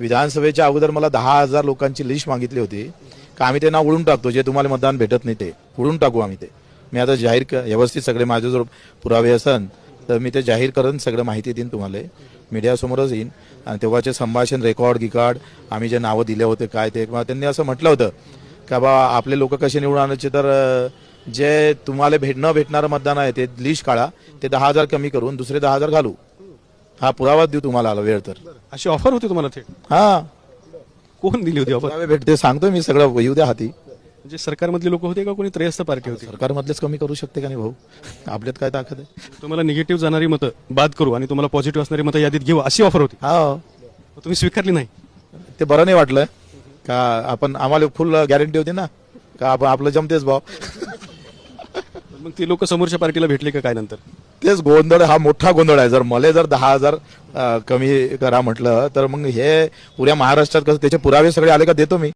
विधानसभेच्या अगोदर मला दहा हजार लोकांची लिस्ट मागितली होती. का आम्ही ते नाव उडून टाकतो? जे तुम्हाला मतदान भेटत नाही ते. उडून टाकू आम्ही ते. मी आता जाहीर क- व्यवस्थित सगळे माझ्याजवळ पुरावे असन तर मी ते जाहीर करून सगळं माहिती देईन तुम्हाला. मीडियासमोरच येईन. आणि तेव्हाचे संभाषण रेकॉर्ड गिकॉर्ड आम्ही जे नावं दिले होते काय ते किंवा त्यांनी असं म्हटलं होतं का बा आपले लोक कसे निवडून आणायचे तर जे तुम्हाला भेट न भेटणारं मतदान आहे ते लिस्ट काढा. ते दहा हजार कमी करून दुसरे दहा हजार घालू. हा पुरावा देऊ तुम्हाला आला वेळ तर. अशी ऑफर होती तुम्हाला थेट? हा. कोण दिली होती ऑफर पुरावे भेटते सांगतोय मी सगळं येऊ द्या हाती. म्हणजे सरकारमधले लोक होते का कोणी त्रयस्थ पार्टी होती? सरकारमधलेच कमी करू शकते का नाही भाऊ? आपल्यात काय ताकद आहे? तुम्हाला निगेटिव्ह जाणारी मतं बाद करू आणि तुम्हाला पॉझिटिव्ह असणारी मतं यादीत घेऊ अशी ऑफर होती. हा. तुम्ही स्वीकारली नाही. ते बरं नाही वाटलं का आपण आम्हाला फुल गॅरंटी होती ना का आपण आपलं जमतेच भाव मग ती लोक समोरच्या पार्टीला भेटले का काय नंतर? तेच गोंधळ हा मोठा गोंधळ आहे. जर मला जर दहा हजार कमी करा म्हटलं तर मग हे पुऱ्या महाराष्ट्रात कसं त्याचे पुरावे सगळे आले का देतो मी?